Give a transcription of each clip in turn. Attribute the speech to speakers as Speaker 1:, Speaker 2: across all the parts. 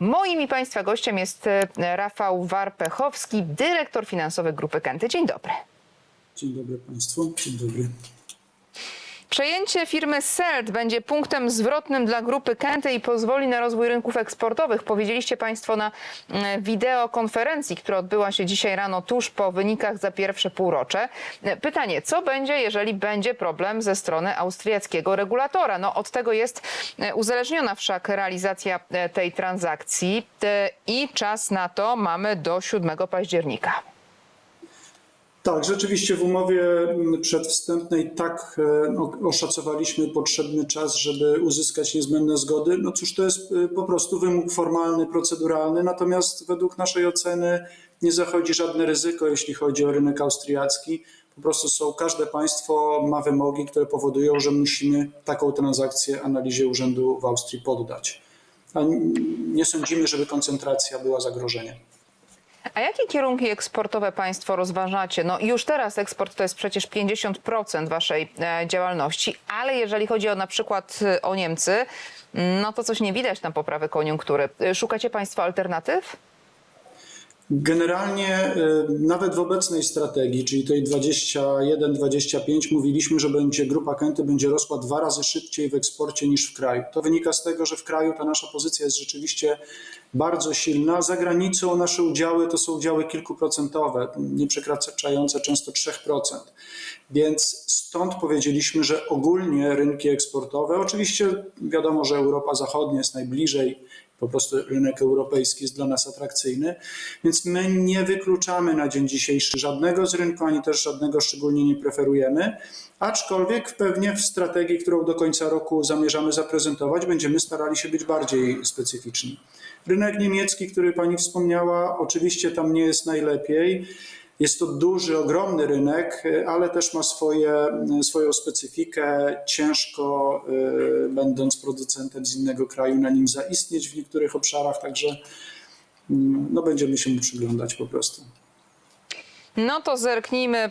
Speaker 1: Moim i Państwa gościem jest e, Rafał Warpechowski, dyrektor finansowy Grupy Kenty. Dzień dobry.
Speaker 2: Dzień dobry Państwu. Dzień dobry.
Speaker 1: Przejęcie firmy CERT będzie punktem zwrotnym dla Grupy Kenty i pozwoli na rozwój rynków eksportowych. Powiedzieliście Państwo na mm, wideokonferencji, która odbyła się dzisiaj rano tuż po wynikach za pierwsze półrocze. E, Pytanie, co będzie, jeżeli będzie problem ze strony austriackiego regulatora? No, od tego jest e, uzależniona wszak realizacja e, tej transakcji e, i czas na to mamy do 7 października.
Speaker 2: Tak, rzeczywiście w umowie mm, przedwstępnej tak e, o- oszacowaliśmy potrzebny czas, żeby uzyskać niezbędne zgody. No cóż, to jest e, po prostu wymóg formalny, proceduralny, natomiast według naszej oceny nie zachodzi żadne ryzyko, jeśli chodzi o rynek austriacki. Po prostu są, każde państwo ma wymogi, które powodują, że musimy taką transakcję analizie urzędu w Austrii poddać. A nie sądzimy, żeby koncentracja była zagrożeniem.
Speaker 1: A jakie kierunki eksportowe Państwo rozważacie? No już teraz eksport to jest przecież 50% Waszej e, działalności, ale jeżeli chodzi o na przykład e, o Niemcy, no to coś nie widać na poprawę koniunktury. E, Szukacie Państwo alternatyw?
Speaker 2: Generalnie y, nawet w obecnej strategii, czyli tej 21-25, mówiliśmy, że będzie grupa Kenty będzie rosła dwa razy szybciej w eksporcie niż w kraju. To wynika z tego, że w kraju ta nasza pozycja jest rzeczywiście bardzo silna. Za granicą nasze udziały to są udziały kilkuprocentowe, nie przekraczające często 3%. Więc stąd powiedzieliśmy, że ogólnie rynki eksportowe, oczywiście wiadomo, że Europa Zachodnia jest najbliżej po prostu rynek europejski jest dla nas atrakcyjny, więc my nie wykluczamy na dzień dzisiejszy żadnego z rynku, ani też żadnego szczególnie nie preferujemy, aczkolwiek pewnie w strategii, którą do końca roku zamierzamy zaprezentować, będziemy starali się być bardziej specyficzni. Rynek niemiecki, który Pani wspomniała, oczywiście tam nie jest najlepiej. Jest to duży, ogromny rynek, ale też ma swoje, swoją specyfikę. Ciężko, y, będąc producentem z innego kraju, na nim zaistnieć w niektórych obszarach, także mm, no, będziemy się mu przyglądać po prostu.
Speaker 1: No to zerknijmy e,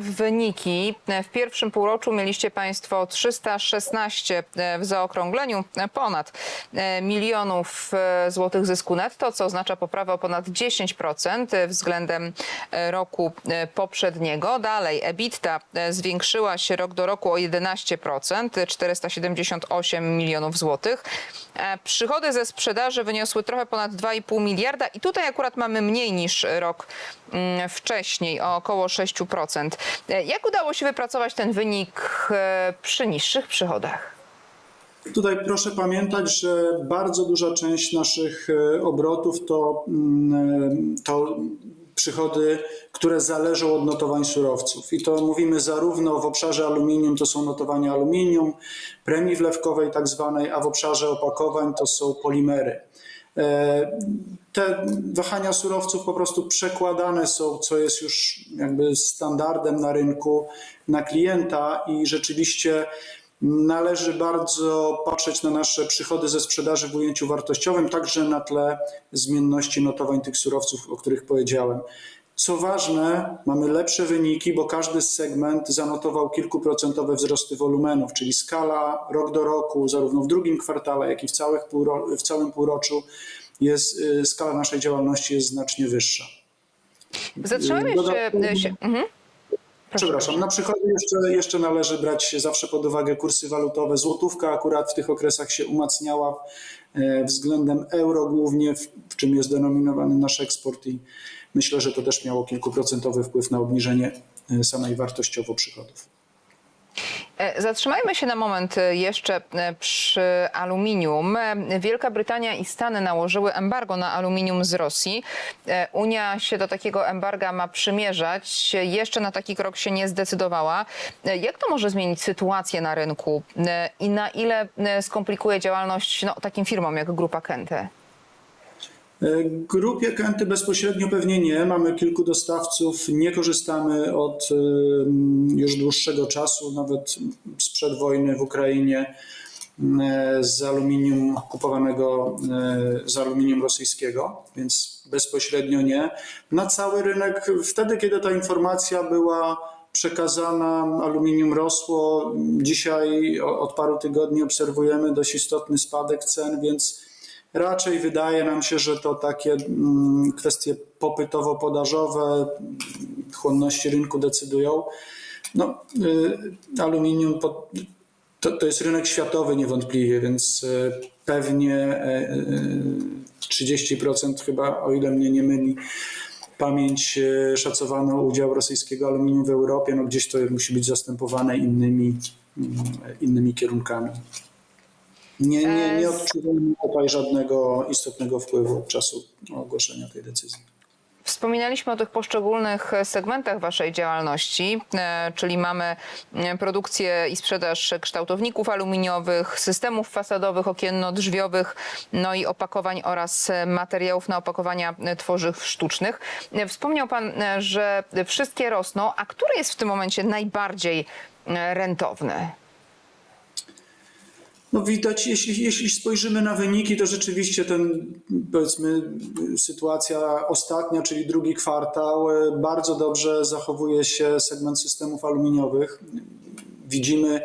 Speaker 1: w wyniki. E, W pierwszym półroczu mieliście Państwo 316 e, w zaokrągleniu ponad milionów złotych zysku netto, co oznacza poprawę o ponad 10% względem roku poprzedniego. Dalej EBITDA zwiększyła się rok do roku o 11%, 478 milionów złotych. Przychody ze sprzedaży wyniosły trochę ponad 2,5 miliarda i tutaj akurat mamy mniej niż rok mm, wcześniej, o około 6%. E, Jak udało się wypracować ten wynik e, przy niższych przychodach?
Speaker 2: Tutaj proszę pamiętać, że bardzo duża część naszych e, obrotów to, mm, to przychody, które zależą od notowań surowców. I to mówimy zarówno w obszarze aluminium, to są notowania aluminium, premii wlewkowej tak zwanej, a w obszarze opakowań to są polimery. E, Te wahania surowców po prostu przekładane są, co jest już jakby standardem na rynku, na klienta i rzeczywiście należy bardzo patrzeć na nasze przychody ze sprzedaży w ujęciu wartościowym, także na tle zmienności notowań tych surowców, o których powiedziałem. Co ważne, mamy lepsze wyniki, bo każdy segment zanotował kilkuprocentowe wzrosty wolumenów, czyli skala rok do roku, zarówno w drugim kwartale, jak i w, półro, w całym półroczu, jest, y, skala naszej działalności jest znacznie wyższa.
Speaker 1: Zatrzymajmy
Speaker 2: Dodatkowo-
Speaker 1: się. mhm. Proszę,
Speaker 2: Przepraszam, na przychody jeszcze, jeszcze należy brać zawsze pod uwagę kursy walutowe. Złotówka akurat w tych okresach się umacniała e, względem euro głównie, w, w czym jest denominowany nasz eksport i myślę, że to też miało kilkuprocentowy wpływ na obniżenie e, samej wartościowo przychodów.
Speaker 1: E, Zatrzymajmy się na moment e, jeszcze przy aluminium. Wielka Brytania i Stany nałożyły embargo na aluminium z Rosji. Unia się do takiego embarga ma przymierzać. Jeszcze na taki krok się nie zdecydowała. Jak to może zmienić sytuację na rynku i na ile skomplikuje działalność no, takim firmom jak Grupa Kente?
Speaker 2: E, Grupie Kenty bezpośrednio pewnie nie. Mamy kilku dostawców. Nie korzystamy od e, już dłuższego czasu, nawet sprzed wojny w Ukrainie, e, z aluminium kupowanego z aluminium rosyjskiego, więc bezpośrednio nie. Na cały rynek, wtedy kiedy ta informacja była przekazana, aluminium rosło. Dzisiaj od paru tygodni obserwujemy dość istotny spadek cen, więc Raczej wydaje nam się, że to takie mm, kwestie popytowo-podażowe, chłonności rynku decydują. No, y, aluminium po, to, to jest rynek światowy niewątpliwie, więc y, pewnie y, y, 30% chyba, o ile mnie nie myli, pamięć y, szacowano udział rosyjskiego aluminium w Europie, no gdzieś to musi być zastępowane innymi, mm, innymi kierunkami. Nie, nie, nie odczuwamy tutaj żadnego istotnego wpływu od czasu ogłoszenia tej decyzji.
Speaker 1: Wspominaliśmy o tych poszczególnych segmentach Waszej działalności, e, czyli mamy e, produkcję i sprzedaż kształtowników aluminiowych, systemów fasadowych, okienno-drzwiowych, no i opakowań oraz e, materiałów na opakowania e, tworzyw sztucznych. E, Wspomniał Pan, e, że wszystkie rosną, a który jest w tym momencie najbardziej e, rentowny?
Speaker 2: No widać, jeśli, jeśli spojrzymy na wyniki, to rzeczywiście ten, powiedzmy, sytuacja ostatnia, czyli drugi kwartał, e, bardzo dobrze zachowuje się segment systemów aluminiowych. Widzimy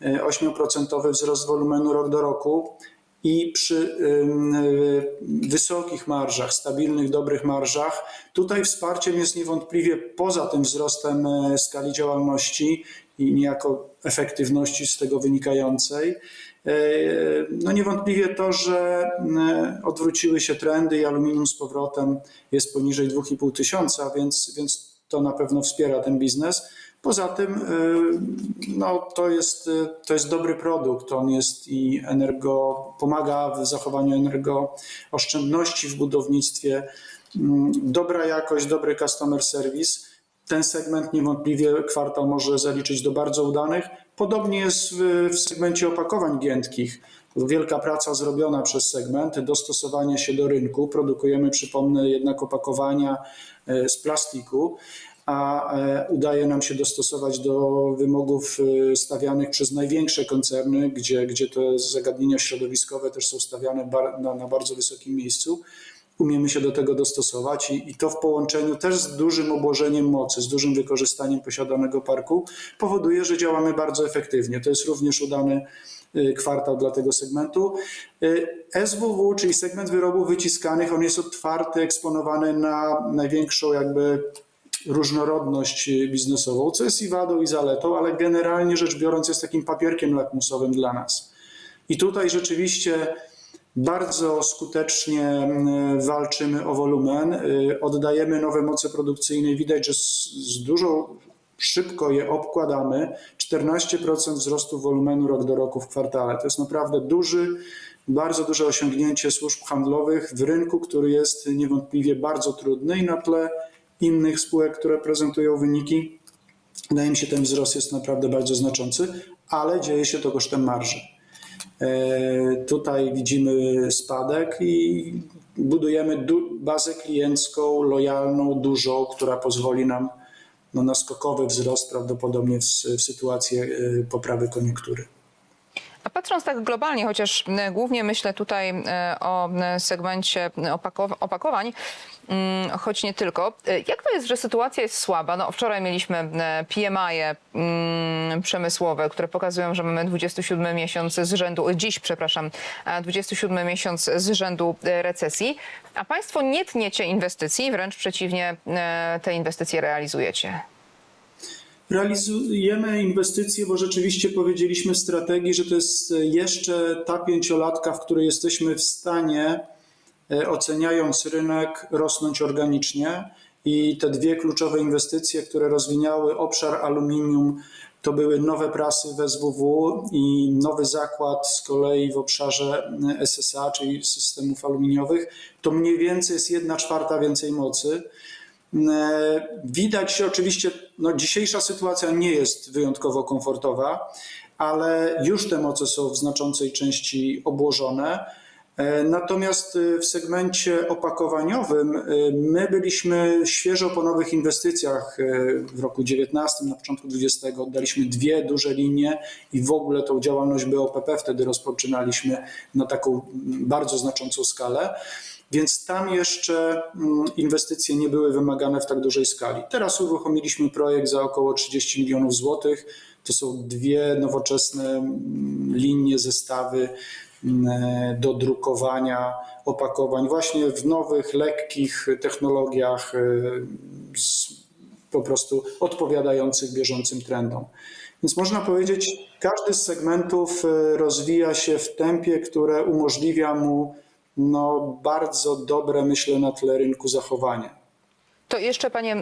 Speaker 2: e, 8% wzrost wolumenu rok do roku i przy y, wysokich marżach, stabilnych, dobrych marżach, tutaj wsparciem jest niewątpliwie poza tym wzrostem e, skali działalności i niejako efektywności z tego wynikającej, e, no niewątpliwie to, że e, odwróciły się trendy i aluminium z powrotem jest poniżej 2,5 tysiąca, więc, więc to na pewno wspiera ten biznes. Poza tym y, no, to, jest, to jest dobry produkt. On jest i energo, pomaga w zachowaniu energooszczędności w budownictwie. Mm, Dobra jakość, dobry customer service. Ten segment niewątpliwie kwartał może zaliczyć do bardzo udanych. Podobnie jest w, w segmencie opakowań giętkich. Wielka praca zrobiona przez segment, dostosowanie się do rynku. Produkujemy, przypomnę, jednak opakowania e, z plastiku a e, udaje nam się dostosować do wymogów e, stawianych przez największe koncerny, gdzie, gdzie te zagadnienia środowiskowe też są stawiane na, na bardzo wysokim miejscu. Umiemy się do tego dostosować i, i to w połączeniu też z dużym obłożeniem mocy, z dużym wykorzystaniem posiadanego parku powoduje, że działamy bardzo efektywnie. To jest również udany y, kwartał dla tego segmentu. Y, SWW, czyli segment wyrobów wyciskanych, on jest otwarty, eksponowany na największą jakby różnorodność biznesową, co jest i wadą, i zaletą, ale generalnie rzecz biorąc jest takim papierkiem lakmusowym dla nas. I tutaj rzeczywiście bardzo skutecznie mm, walczymy o wolumen, y, oddajemy nowe moce produkcyjne. Widać, że z, z dużą szybko je obkładamy. 14% wzrostu wolumenu rok do roku w kwartale. To jest naprawdę duży, bardzo duże osiągnięcie służb handlowych w rynku, który jest niewątpliwie bardzo trudny i na tle innych spółek, które prezentują wyniki, wydaje mi się, ten wzrost jest naprawdę bardzo znaczący, ale dzieje się to kosztem marży. E, Tutaj widzimy spadek i budujemy du- bazę kliencką, lojalną, dużą, która pozwoli nam no, na skokowy wzrost prawdopodobnie w, w sytuacji e, poprawy koniunktury.
Speaker 1: A patrząc tak globalnie, chociaż e, głównie myślę tutaj e, o e, segmencie opakow- opakowań, mm, choć nie tylko. E, Jak to jest, że sytuacja jest słaba? No, wczoraj mieliśmy e, PMI-e mm, przemysłowe, które pokazują, że mamy 27 miesiąc z rzędu, dziś przepraszam, e, 27 miesiąc z rzędu e, recesji, a państwo nie tniecie inwestycji, wręcz przeciwnie, e, te inwestycje realizujecie.
Speaker 2: Realizujemy inwestycje, bo rzeczywiście powiedzieliśmy w strategii, że to jest jeszcze ta pięciolatka, w której jesteśmy w stanie, e, oceniając rynek, rosnąć organicznie. I te dwie kluczowe inwestycje, które rozwinęły obszar aluminium, to były nowe prasy w SWW i nowy zakład z kolei w obszarze SSA, czyli systemów aluminiowych. To mniej więcej jest jedna czwarta więcej mocy. E, Widać oczywiście, no dzisiejsza sytuacja nie jest wyjątkowo komfortowa, ale już te moce są w znaczącej części obłożone. E, Natomiast e, w segmencie opakowaniowym my byliśmy świeżo po nowych inwestycjach w roku 19, na początku 20 oddaliśmy dwie duże linie i w ogóle tą działalność BOPP wtedy rozpoczynaliśmy na taką bardzo znaczącą skalę. Więc tam jeszcze mm, inwestycje nie były wymagane w tak dużej skali. Teraz uruchomiliśmy projekt za około 30 milionów złotych. To są dwie nowoczesne mm, linie, zestawy e, do drukowania opakowań właśnie w nowych, lekkich technologiach z, po prostu odpowiadających bieżącym trendom. Więc można powiedzieć, każdy z segmentów e, rozwija się w tempie, które umożliwia mu no, bardzo dobre, myślę, na tle rynku zachowanie.
Speaker 1: To jeszcze panie,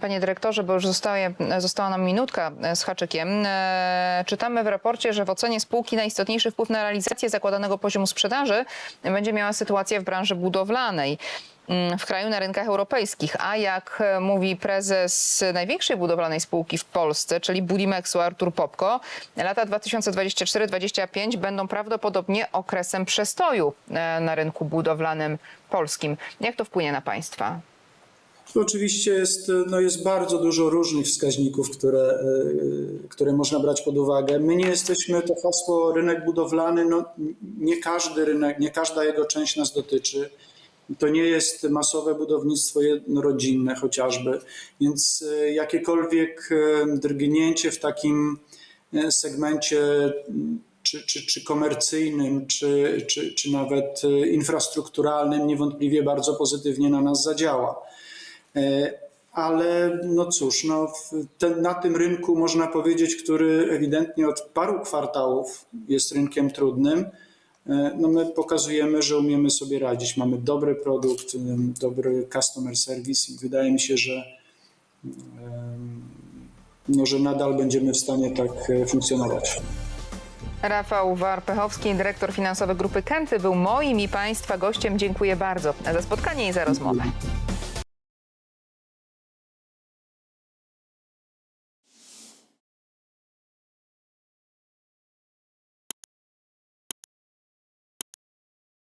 Speaker 1: panie dyrektorze, bo już zostaje, została nam minutka e, z haczykiem. E, Czytamy w raporcie, że w ocenie spółki najistotniejszy wpływ na realizację zakładanego poziomu sprzedaży będzie miała sytuacja w branży budowlanej w kraju na rynkach europejskich. A jak e, mówi prezes największej budowlanej spółki w Polsce, czyli Budimexu Artur Popko, lata 2024-2025 będą prawdopodobnie okresem przestoju e, na rynku budowlanym polskim. Jak to wpłynie na państwa?
Speaker 2: Oczywiście jest, no jest bardzo dużo różnych wskaźników, które, e, które można brać pod uwagę. My nie jesteśmy, to hasło rynek budowlany, no nie każdy rynek, nie każda jego część nas dotyczy. To nie jest masowe budownictwo jednorodzinne chociażby, więc e, jakiekolwiek e, drgnięcie w takim e, segmencie czy, czy, czy komercyjnym, czy, czy, czy nawet infrastrukturalnym niewątpliwie bardzo pozytywnie na nas zadziała. Ale no cóż, no ten, na tym rynku można powiedzieć, który ewidentnie od paru kwartałów jest rynkiem trudnym, no my pokazujemy, że umiemy sobie radzić. Mamy dobry produkt, em, dobry customer service i wydaje mi się, że, em, no, że nadal będziemy w stanie tak e, funkcjonować.
Speaker 1: Rafał Warpechowski, dyrektor finansowy Grupy Kenty, był moim i Państwa gościem. Dziękuję bardzo za spotkanie i za rozmowę.